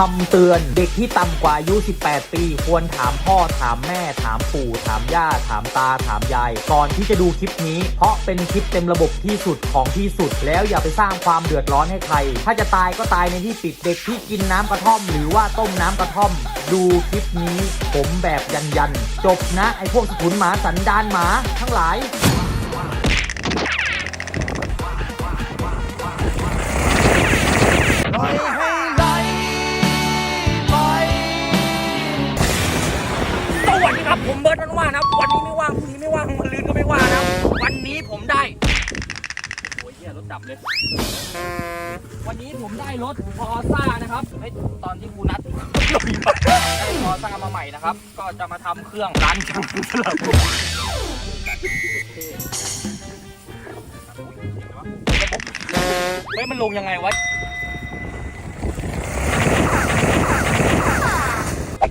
คำเตือนเด็กที่ต่ำกว่าอายุ 18 ปี ควรถามพ่อถามแม่ ถามปู่ ถามย่า ถามตา ถามยาย ก่อนที่จะดูคลิปนี้ เพราะเป็นคลิปเต็มระบบที่สุดของที่สุด แล้วอย่าไปสร้างความเดือดร้อนให้ใคร ถ้าจะตายก็ตายในที่ปิดเด็กที่กินน้ำกระท่อม หรือว่าต้มน้ำกระท่อม ดูคลิปนี้ผมแบบยันยันจบนะไอพวกสกุลหมาสันดานหมาทั้งหลายปล่อยับผมเบิร์ดวันว่างนะวันนี้ไม่ว่างพรุ่งนี้ไม่ว่างวันลืนก็ไม่ว่างนะวันนี้ผมได้โอ้ยเหี้ยรถดับเลย วันนี้ผมได้รถพอซ่านะครับเฮ้ยตอนที่กูนัดได้พอซ่ามาใหม่นะครับ ก็จะมาทำเครื่องร้านช่างสลับเฮ้ยมันลงยังไงวะ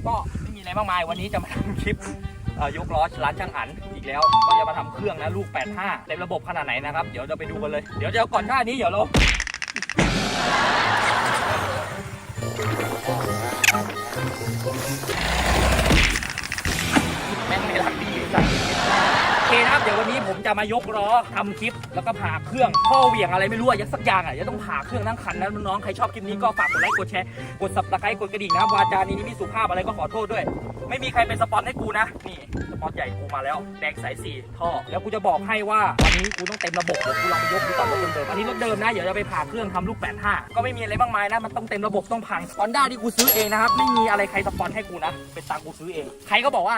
ก็ มากมาย วันนี้จะมาทำคลิปยกล้อร้านช่างอันอีกแล้ว ก็จะมาทำเครื่องนะลูก 85 เต็มระบบขนาดไหนนะครับ เดี๋ยวเราไปดูกันเลย เดี๋ยวจะก่อนหน้านี้เดี๋ยวเราแม่งไม่รักดีจัง เคนะครับเดี๋ยววันนี้ผมจะมายกล้อทำคลิปแล้วก็ผ่าเครื่องข้อเหวี่ยงอะไรไม่รู้อะยักสักอย่างอะจะต้องผ่าเครื่องทั้งคันนะน้องๆใครชอบคลิปนี้ก็ฝากกดไลค์กดแชร์กดสับตะไคร้กดกระดิ่งนะวาจานี้นี่มีสุภาพอะไรก็ขอโทษด้วย ไม่มีใครเป็นสปอนให้กูนะนี่สปอนใหญ่กูมาแล้วแดงสายสี่ท่อแล้วกูจะบอกให้ว่าวันนี้กูต้องเต็มระบบเดี๋ยวกูลองยกดูก่อนรถเดิมๆอันนี้รถเดิมนะเดี๋ยวจะไปผ่าเครื่องทำลูก85ก็ไม่มีอะไรมากมายนะมันต้องเต็มระบบต้องพังฮอนด้าที่กูซื้อเองนะครับไม่มีอะไรใครสปอนให้กูนะเป็นตังค์กูซื้อเอง ใครก็บอกว่า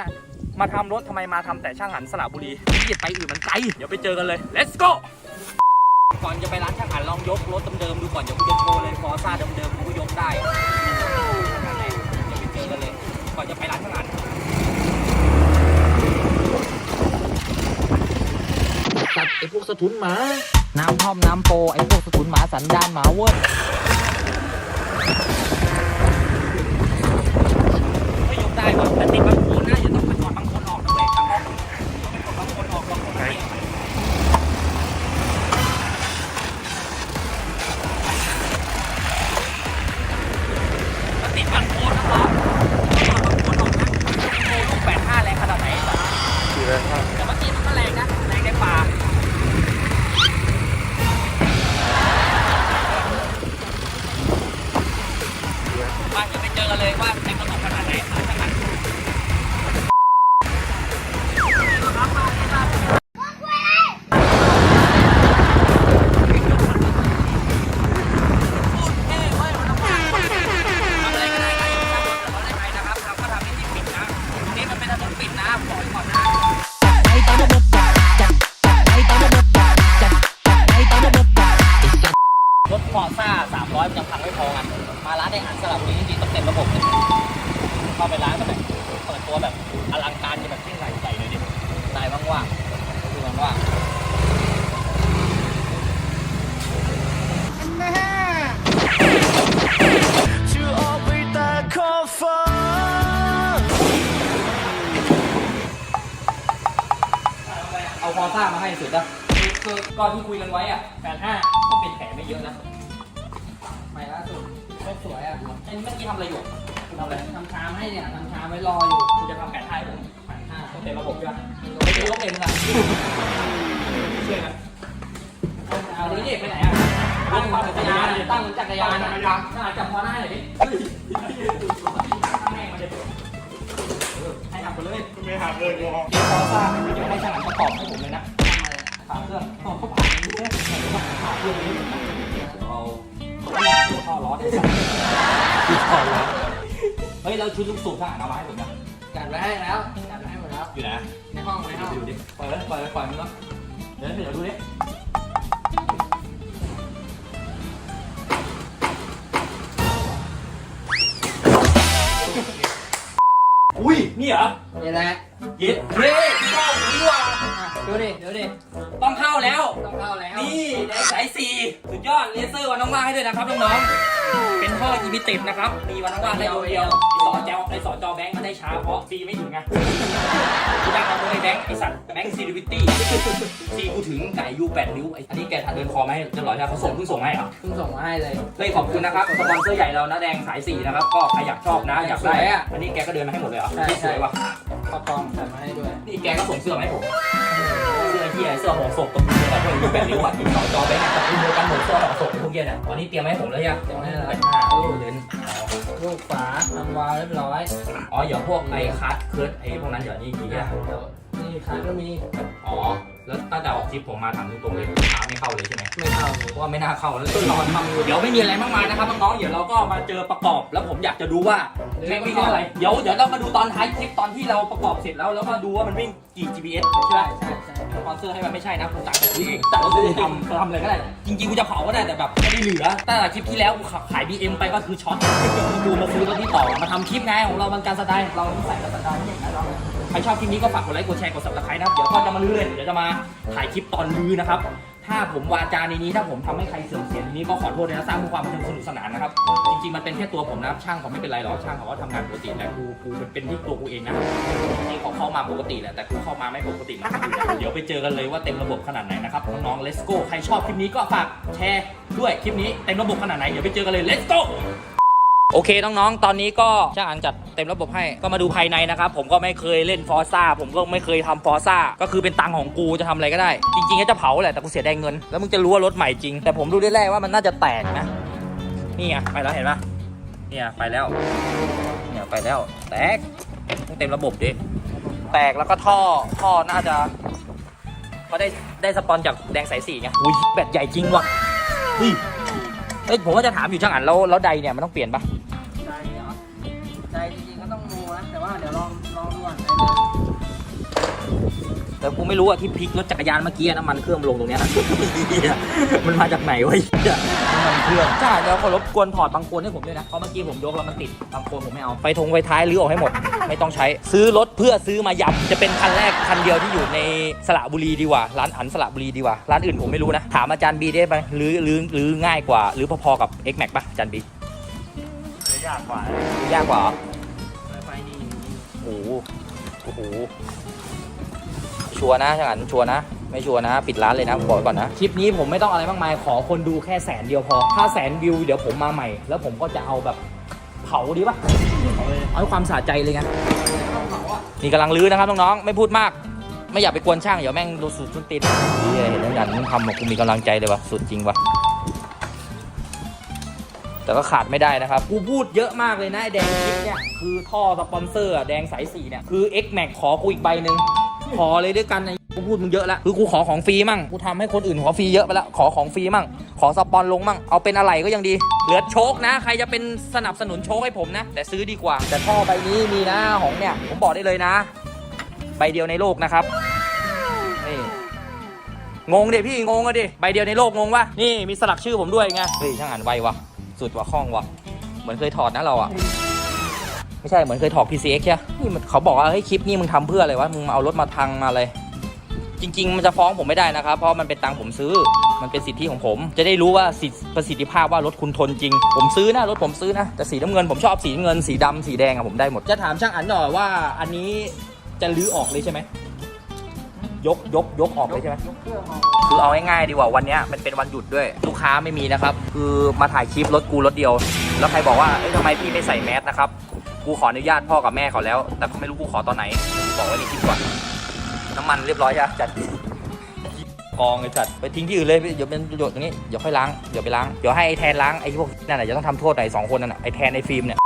มาทำรถทำไมมาทำแต่ช่างหันสระบุรีที่ไปอื่นมันไกลเดี๋ยวไปเจอกันเลย let's go ก่อนจะไปร้านช่างหันลองยกรถเดิมๆดูก่อนเดี๋ยวกูจะโชว์เลยฟอร์ซ่าเดิมๆกูก็ยกได้นั่นแหละเดี๋ยวไปเจอกันเลย ก่อนจะไปร้านช่างหันตัดไอพวกสะทุนหมา น้ำท่อมน้ำโปไอพวกสะทุนหมาสันดานหมาเว้ยไม่ยกได้ว่ะแต่ติดบางคน ยังพังไม่พอกันมาร้านได้อาหารสลับบุรีจริงๆต้องเต็มระบบเลยเข้าไปร้านก็แบบเปิดตัวแบบอลังการจะแบบที่ไหนใส่เลยดิได้ว่างๆดูว่างๆจะออกไปแต่ขอบฟ้าเอาพอซ่ามาให้สุดนะคือก่อนที่คุยกันไว้อะแปดห้าก็เป็นแผลไม่เยอะนะ ดก็สวยอะไอ้เมื่อกี้ทำอะไรอยู่คุณทำอะไรทำชามให้เนี่ยทำชามไว้รออยู่คุณจะทำแผนให้ผมแผนห้าต้องเต็มระบบด้วยไม่ได้ยกเองนะเชื่อกันเอาดิเด็กไปไหนอะตั้งจักรยานตั้งจักรยานนะครับจับพอหน้าหน่อยดิให้มาเลยให้หักไปเลยไม่หักเลยงอเดี๋ยวพอซ่าจะให้ช่างประกอบให้ผมเลยนะผ่าเครื่องต่อเขาผ่าอย่างนี้เนี่ยผ่าเครื่องนี้เอา ท่อร้อนท่อร้อนเฮ้ยเราชุดลูกสูบทหารเอามาให้ผมนะจัดไว้ให้แล้วจัดไว้ให้หมดแล้ว อยู่นะในห้องในห้องดูดิปล่อยเลยปล่อยเลยปล่อยมึงแล้วเดี๋ยวเดี๋ยวดูดิอุ้ยนี่เหรอ นี่แหละยิดเฮ้ยเข้าดีกว่าอะดูดิดูดิต้องเข้าแล้ว ต้องเข้าแล้ว นี่แดงสายสี่สุดยอดเลเซอร์วันว่างๆให้ด้วยนะครับน้องๆ เป็นท่ออีพิติดนะครับ มีวันว่างๆได้ตัวเดียวไอสอจอไอสอจอแบงค์มันได้ช้าเพราะซีไม่ถึงไงกูได้เอาตัวไอแบงค์ไอสัตว์แบงค์ซีดิวิตี้ซีกูถึงไก่ยูแปดนิ้วไออันนี้แกถัดเดินคอมาให้เรียบร้อยแล้วเขาส่งเพิ่งส่งให้เหรอเพิ่งส่งมาให้เลย เฮ้ยขอบคุณนะครับสปอนเซอร์ใหญ่เรานะแดงสายสี่นะครับก็ใครอยากชอบนะอยากได้สวยอะอันนี้แกก็เดินมาให้หมดเลยเหรอใช่ สวยว่ะ ข้าวกล้องใส่มาให้ด้วย นี่แกก็ส่งเสื้อมาให้ผม เสื้อที่ไอเสื้อหอศพตรงนี้แบบพวกยูแปดนิ้วอะอีกสองจอแบงค์กับรุ่นเดียวกันหมดเสื้อหอศพพวกเนี้ยนะวันนี้เตรียมมาให้ผมแล้วยังเตรียมไว้ให้แล้วแปดห้าลูกเลนลูกฝาทำวาล์วเรียบร้อย อ๋อเดี๋ยวพวกไอ้คัสเคิร์ดไอ้พวกนั้นเดี๋ยวนี่ทีอะอะเดี๋ยวนี่ขาก็มี อ๋อ แล้วตั้งแต่ออกทริปผมมาถามตรงๆเลยขาไม่เข้าเลยใช่ไหมไม่เข้าเพราะว่าไม่น่าเข้าแล้วเลยนอนทำอยู่เดี๋ยวไม่มีอะไรมากมายนะครับน้องๆเดี๋ยวเราก็มาเจอประกอบ แล้วผมอยากจะดูว่า แม่วิ่งเท่าไหร่เดี๋ยวเดี๋ยวเรามาดูตอนท้ายคลิปตอนที่เราประกอบเสร็จแล้วแล้วมาดูว่ามันวิ่งกี่ GPS ใช่ไหมใช่ใช่สปอนเซอร์ให้มันไม่ใช่นะกูจ่ายตัวเองจ่ายตัวเองทำทำอะไรก็ได้ จริงๆกูจะเผาก็ได้แต่แบบไม่ได้เหลือตั้งแต่คลิปที่แล้วกูขับขาย BM ไปก็คือช็อตกูมาซื้อรถที่ต่อมาทำคลิปไงของเรามันการสไตล์เราต้องใส่กับสไตล์อย่นั้นเราใครชอบคลิปนี้ก็ฝากกดไลค์กดแชร์กด subscribe นะเดี๋ยวก็จะมาลื้อเลยเดี๋ยวจะมาถ่ายคลิปตอนลื้อนะครับ ถ้าผมวาจาในนี้ถ้าผมทำให้ใครเสื่อมเสียในนี้ก็ขอโทษนะสร้างเพื่อความบันเทิงสนุกสนานนะครับ จริงๆมันเป็นแค่ตัวผมนะช่างเขาไม่เป็นไรหรอกช่างเขาก็ทำงานปกติแต่กูกูมันเป็นที่ตัวกูเองนะจริงๆเขาเข้ามาปกติแหละแต่กูเข้ามาไม่ปกติมันอยู่เนี่ยเดี๋ยวไปเจอกันเลยว่าเต็มระบบขนาดไหนนะครับน้องๆ let's go ใครชอบคลิปนี้ก็ฝากแชร์ด้วยคลิปนี้เต็มระบบขนาดไหนเดี๋ยวไปเจอกันเลย let's go โอเคน้องๆ ตอนนี้ก็ช่างอันจัดเต็มระบบให้ ก็มาดูภายในนะครับ ผมก็ไม่เคยเล่นฟอร์ซ่า ผมก็ไม่เคยทำฟอร์ซ่า ก็คือเป็นตังของกูจะทำอะไรก็ได้ จริงๆ ก็จะเผาแหละ แต่กูเสียดายเงิน แล้วมึงจะรู้ว่ารถใหม่จริง แต่ผมดูได้แรกว่ามันน่าจะแตกนะ นี่ไงไปแล้วเห็นปะเนี่ยไปแล้ว เนี่ยไปแล้ว แตกต้องเต็มระบบดิ แตกแล้วก็ท่อ ท่อน่าจะ ก็ได้ได้สปอนจากแดงสายสี่ไงอุ้ยแบตใหญ่จริงว่ะเฮ้ยเอ้ผมว่าจะถามอยู่ช่างอันแล้วแล้วใดเนี่ยมันต้องเปลี่ยนปะ ใจจริงๆก็ต้องดูนะ แต่ว่าเดี๋ยวลองลองดูก่อนใจเลยแต่กูไม่รู้อะที่พลิกรถจักรยานเมื่อกี้อะน้ำมันเครื่องลงตรงเนี้ย มันมาจากไหนวะไอ้เหี้ยน้ำมันเครื่องใช่แล้วก็รบกวนถอดบางโคนให้ผมด้วยนะเพราะเมื่อกี้ผมยกแล้วมันติดบางโคนผมไม่เอาไฟทงไฟท้ายรื้อออกให้หมด ไม่ต้องใช้ซื้อรถเพื่อซื้อมายำจะเป็นคันแรกคันเดียวที่อยู่ในสระบุรีดีกว่าร้านอันสระบุรีดีกว่าร้านอื่นผมไม่รู้นะถามอาจารย์บีได้ไหมหรือหรือหรือง่ายกว่า หรือพอๆกับ X Max ปะอาจารย์บี ยากกว่ายากกว่าเหรอไฟนี่โอ้โหโอ้โหชัวร์นะช่างอันชัวร์นะ ไม่ชัวร์นะ ปิดร้านเลยนะบอกไว้ก่อนนะ คลิปนี้ผมไม่ต้องอะไรมากมาย ขอคนดูแค่แสนเดียวพอ ถ้าแสนวิวเดี๋ยวผมมาใหม่ แล้วผมก็จะเอาแบบเผาดีปะเอาให้ความสะใจเลยไงนี่กำลังลื้อนะครับน้องๆ ไม่พูดมาก ไม่อยากไปกวนช่าง เดี๋ยวแม่งดูสุดชุนติดนี่เห็นแล้วยันมึงทำอะกูมีกำลังใจเลยว่ะ สุดจริงว่ะ แต่ก็ขาดไม่ได้นะครับ กูพูดเยอะมากเลยนะไอแดงคลิปเนี่ย คือท่อสปอนเซอร์แดงสายสีเนี่ย คือ X Max ขอกูอีกใบหนึ่งขอเลยด้วยกันไอ้กูพูดมึงเยอะล้วคือกูขอของฟรีมั่งกูทำให้คนอื่นขอฟรีเยอะไปแล้วขอของฟรีมั่ง ขอสปอนลงมั่ง เอาเป็นอะไรก็ยังดี เหลือโชคนะ ใครจะเป็นสนับสนุนโชคให้ผมนะ แต่ซื้อดีกว่า แต่ท่อใบนี้มีนะของเนี่ย ผมบอกได้เลยนะ ใบเดียวในโลกนะครับนี่งงดิพี่งงอะดิใบเดียวในโลกงงวะนี่มีสลักชื่อผมด้วยไงเฮ้ยช่างอ่านไววะ สุดว่ะคล่องว่ะ เหมือนเคยถอดนะเราอะ ไม่ใช่เหมือนเคยถอด PCX ใช่ปะนี่มันเขาบอกว่าเฮ้ยคลิปนี้มึงทำเพื่ออะไรวะมึงมาเอารถมาทังมาอะไรจริง ๆ มันจะฟ้องผมไม่ได้นะครับ เพราะมันเป็นตังค์ผมซื้อมันเป็นสิทธิของผม จะได้รู้ว่าสิทธิประสิทธิภาพว่ารถคุณทนจริง ผมซื้อนะรถผมซื้อนะแต่สีน้ำเงินผมชอบสีเงินสีดำสีแดงอะผมได้หมดจะถามช่างอันหน่อยว่า อันนี้จะรื้อออกเลยใช่ไหม ยกยกยกออกเลยใช่ไหม ยกเครื่องมาคือเอาง่ายๆดีกว่าวันเนี้ยมันเป็นวันหยุดด้วย ลูกค้าไม่มีนะครับ คือมาถ่ายคลิปรถกูรถเดียว แล้วใครบอกว่าเอ้ยทำไมพี่ไม่ใส่แมสนะครับ กูขออนุญาตพ่อกับแม่เขาแล้ว แต่เขาไม่รู้กูขอตอนไหน บอกไว้ในคลิปก่อนน้ำมันเรียบร้อยใช่ไหมจัดกองไอ้จัดไปทิ้งที่อื่นเลยเดี๋ยวเป็นประโยชน์ตรงนี้เดี๋ยวค่อยล้างเดี๋ยวไปล้างเดี๋ยวให้ไอ้แทนล้างไอ้พวกนั่นแหละจะต้องทำโทษหน่อยสองคนนั่นแหละไอ้แทนไอ้ฟิล์มเนี่ย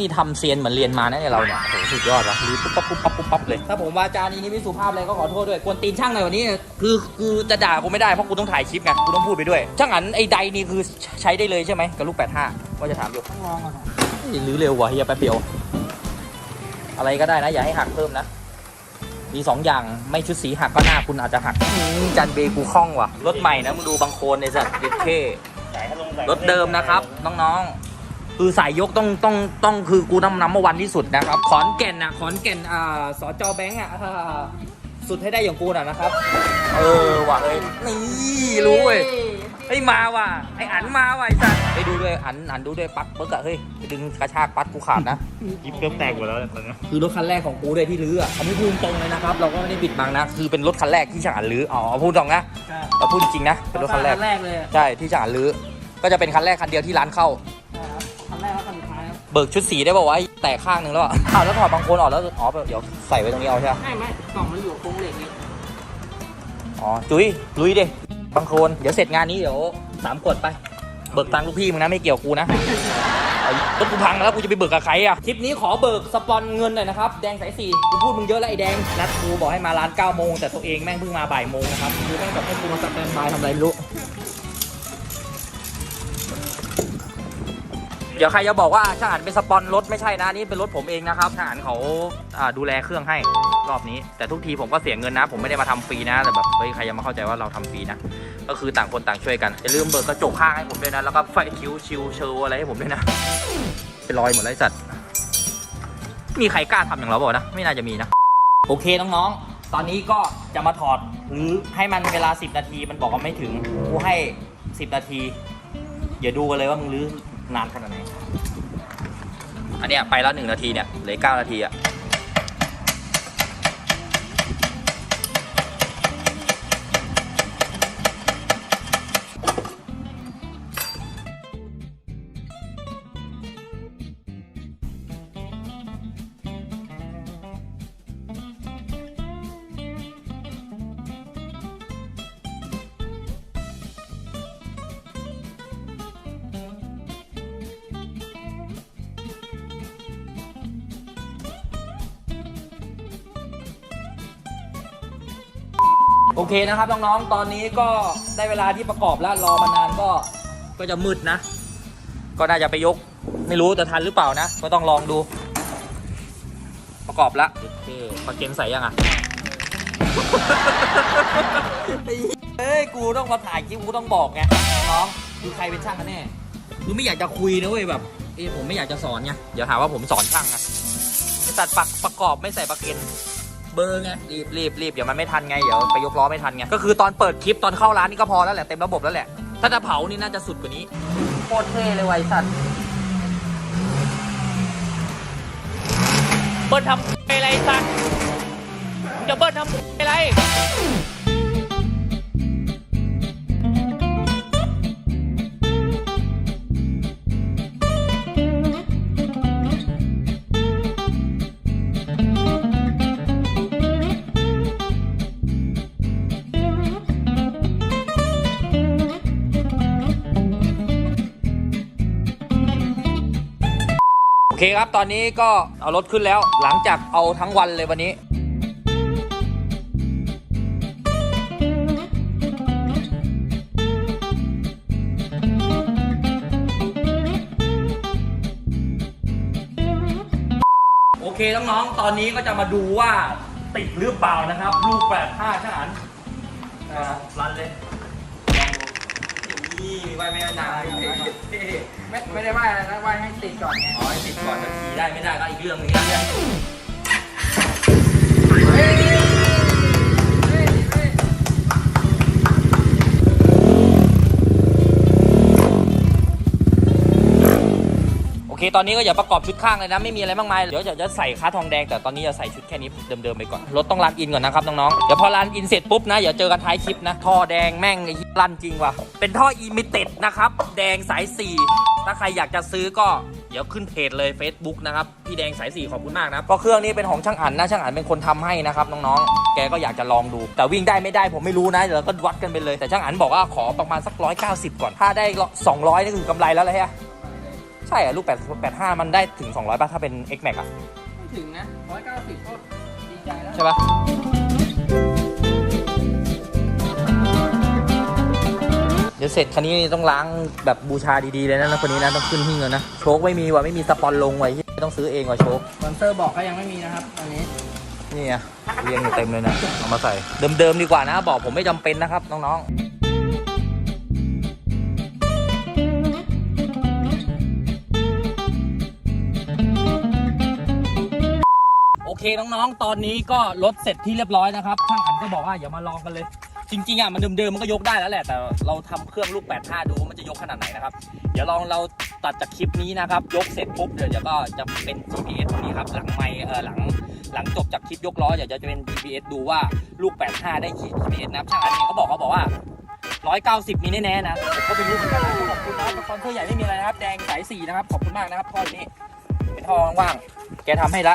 นี่ทำเซียนเหมือนเรียนมานะเนี่ยเราเนี่ยโอ้โหสุดยอดวะรีปุ๊บปั๊บปุ๊บปั๊บปุ๊บปั๊บเลย ถ้าผมวาจานี้นี่ไม่สุภาพอะไรก็ขอโทษด้วยกวนตีนช่างหน่อยวันนี้คือคือจะด่ากูไม่ได้เพราะกูต้องถ่ายคลิปไงกูต้องพูดไปด้วยช่างอันไอ้ใดนี่คือใช้ได้เลยใช่ไหมกับลูก 85 ว่าจะถามอยู่ต้องลองก่อนนะหรือเร็วกว่าเฮียแป๊บเดียว อะไรก็ได้นะอย่าให้หักเพิ่มนะมีสองอย่างไม่ชุดสีหักก็หน้าคุณอาจจะหักอืมจันเบกูคล่องว่ะรถใหม่นะมึงดูบางโคนในสัตว์เด็ดเท่ใส่ให้ลงใส่รถเดิมนะครับ น้องๆ คือสายยกต้องต้องต้องคือกูน้ำน้ำเมื่อวันที่สุดนะครับ ขอนแก่นอะขอนแก่นอ่าสจแบงค์อะถ้าสุดให้ได้อย่างกูน่ะนะครับ เออว่ะเอ้ยนี่รู้เว้ยไอ้ยมาว่ะไอ้อันมาว่ะไอ้สัสไปดูด้วยอันอันดูด้วยปักเบิกอะเฮ้ยไปดึงกระชากปัดกูขาดนะยิบเกือบแตกหมดแล้วตอนนี้คือรถคันแรกของกูด้วยที่รื้ออะอันนี้พูดตรงเลยนะครับ เราก็ไม่ได้บิดบังนะ คือเป็นรถคันแรกที่ช่างอันรื้ออ๋อพูดตรงนะเราพูดจริงๆนะเป็นรถคันแรกคันแรกเลยใช่ที่ช่างอันรื้อก็จะเป็นคันแรกคันเดียวที่ร้านเข้า เบิกชุดสีได้ป่าวะแตกข้างหนึ่งแล้วอะอ้าวแล้วถอดบางคนออกแล้วอ๋อเดี๋ยวใส่ไว้ตรงนี้เอาใช่ไหมไม่ไม่กล่องมันอยู่โครงเหล็กไงอ๋อจุ้ยลุยดิบางโคลนเดี๋ยวเสร็จงานนี้เดี๋ยวสามกดไป เบิกตังค์ลูกพี่มึงนะไม่เกี่ยวกูนะเอารถกูพังแล้วกูจะไปเบิกกับใครอะ คลิปนี้ขอเบิกสปอนเงินหน่อยนะครับ แดงสายสี่กูพูดมึงเยอะแล้วไอ้แดง นัดกูบอกให้มาร้าน9โมงแต่ตัวเองแม่งเพิ่งมาบ่ายโมงนะครับกูแม่งแบบให้กูมาสแตนบายทำอะไรไม่รู้ เดี๋ยวใครจะบอกว่าช่างอันเป็นสปอนรถไม่ใช่นะนี่เป็นรถผมเองนะครับช่างอันเขาาดูแลเครื่องให้รอบนี้ แต่ทุกทีผมก็เสียเงินนะ ผมไม่ได้มาทำฟรีนะแต่แบบเฮ้ยใครยังไม่เข้าใจว่าเราทำฟรีนะก็คือต่างคนต่างช่วยกันอย่าลืมเบิกกระจกข้างให้ผมด้วยนะแล้วก็ไฟคิ้วชิวเชลอะไรให้ผมด้วยนะเป็นรอยหมดเลยไอ้สัตว์มีใครกล้าทำอย่างเราบอกนะ ไม่น่าจะมีนะ โอเคน้องๆ ตอนนี้ก็จะมาถอดหรือให้มันเวลา 10 นาทีมันบอกว่าไม่ถึงกูให้ 10 นาที เดี๋ยวดูกันเลยว่ามึงรื้อ นานขนาดไหนอันเนี้ยไปแล้วหนึ่งนาทีเนี่ยเหลือเก้านาทีอะ โอเคนะครับน้องๆ ตอนนี้ก็ได้เวลาที่ประกอบแล้วรอมานานก็ก็จะมืดนะ ก็น่าจะไปยก ไม่รู้จะทันหรือเปล่านะ ก็ต้องลองดู ประกอบละโอเคปลาเกนใส่ยังอะเฮ้ยกูต้องมาถ่ายคลิปกูต้องบอกไงน้องคือใครเป็นช่างกันแน่คือไม่อยากจะคุยนะเว้ยแบบเอ้ยผมไม่อยากจะสอนไงเดี๋ยวหาว่าผมสอนช่างนะไอ้ตัดปักประกอบไม่ใส่ปลาเกน เบอร์ไงรีบรีบรีบเดี๋ยวมันไม่ทันไงเดี๋ยวไปยกล้อไม่ทันไงก็คือตอนเปิดคลิปตอนเข้าร้านนี่ก็พอแล้วแหละเต็มระบบแล้วแหละ ถ้าจะเผานี่น่าจะสุดกว่านี้โคตรเท่เลยไวสัตว์เบิ้ลทำอะไรสัตว์มึงจะเบิ้ลทำอะไร ครับ ตอนนี้ก็เอารถขึ้นแล้ว หลังจากเอาทั้งวันเลยวันนี้โอเคน้องๆ ตอนนี้ก็จะมาดูว่าติดหรือเปล่านะครับลูกแปดห้าช่างอันรันเลย ดูนี่ไว้ไม่นานไม่ไม่ได้ว่าอะไรนะว่าให้ติดก่อนไงอ๋อให้ติดก่อนจะขี่ได้ไม่ได้ก็อีกเรื่องหนึงนะ เคตอนนี้ก็อย่าประกอบชุดข้างเลยนะไม่มีอะไรมากมายเดี๋ยวจะใส่ค้าทองแดงแต่ตอนนี้จะใส่ชุดแค่นี้เดิมๆไปก่อนรถต้องรันอินก่อนนะครับน้องๆเดี๋ยวพอรันอินเสร็จปุ๊บนะเดี๋ยวเจอกันท้ายคลิปนะท่อแดงแม่งไอ้รันจริงว่ะเป็นท่ออีมิเต็ดนะครับแดงสาย4ถ้าใครอยากจะซื้อก็เดี๋ยวขึ้นเพจเลย Facebook นะครับพี่แดงสาย4ขอบคุณมากนะก็เครื่องนี้เป็นของช่างอันนะช่างอันเป็นคนทำให้นะครับน้องๆ แกก็อยากจะลองดู แต่วิ่งได้ไม่ได้ผมไม่รู้นะเดี๋ยวเราก็วัดกันไปเลยแต่ช่างอันบอกว่าขอประมาณสัก 190 ก่อน ถ้าได้ 200นี่คือกำไรแล้วเลยฮะ ใช่อะลูก8 85 มันได้ถึง 200ป่ะถ้าเป็น X Max อะไม่ถึงนะร้อยเก้าสิบก็ดีใจแล้ว ใช่ป่ะเดี๋ยวเสร็จคันนี้ต้องล้างแบบบูชาดีๆเลยนะนะคนนี้นะต้องขึ้นหิ้งเลยนะ โชคไม่มีว่ะไม่มีสปอนลงไว้ที่ต้องซื้อเองว่ะโชคสปอนเซอร์บอกก็ยังไม่มีนะครับตอนนี้นี่ไงเรียงอยู่เต็มเลยนะเอามาใส่เดิมๆดีกว่านะ บอกผมไม่จำเป็นนะครับน้องๆ เคน้องๆ ตอนนี้ก็ลดเสร็จที่เรียบร้อยนะครับช่างอันก็บอกว่าอย่ามาลองกันเลย จริงๆอะมันเดิมๆมันก็ยกได้แล้วแหละแต่เราทำเครื่องลูก8ปดูว่ามันจะยกขนาดไหนนะครับ เดี๋ยวลองเราตัดจากคลิปนี้นะครับ ยกเสร็จปุ๊บเดี๋ยวก็จะเป็น GPS ตรงนี้ครับหลังไมเออหลังหลังจบจากคลิปยกล้อเดี๋ยวจะเป็น GPS ดูว่าลูก 85 ได้กี่ GPS นะครับช่างอันเองเขาบอกเขาบอกว่า190 มีแน่ๆนะเขาเป็นลูกขอบคุณนะสปอนเซองใหญ่ไม่มีอะไรนะครับ แดงสายสีนะครับ ขอบคุณมากนะครับพ่อนี้เป็นทองว่าง แกทำให้ละ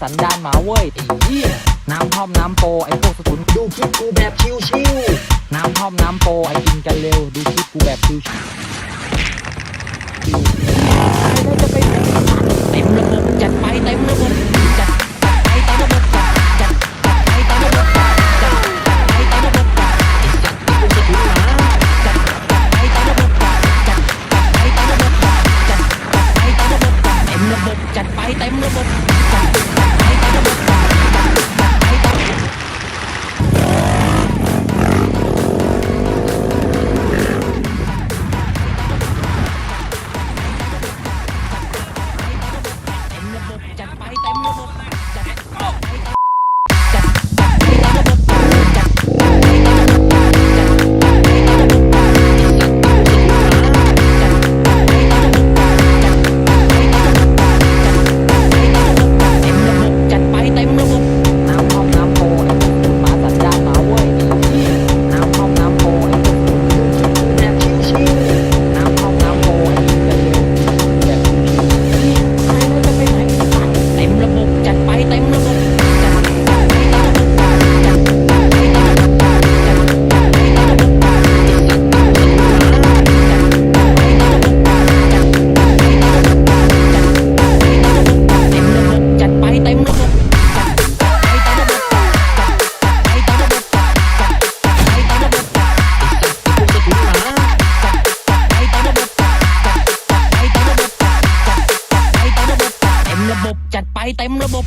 สันดานหมาเว้ยไอ้เหี้ยน้ำท่อมน้ำโปไอ้พวกสตุนดูคลิปกูแบบชิวๆน้ำท่อมน้ำโปไอ้กินกันเร็วดูคลิปกูแบบชิวๆ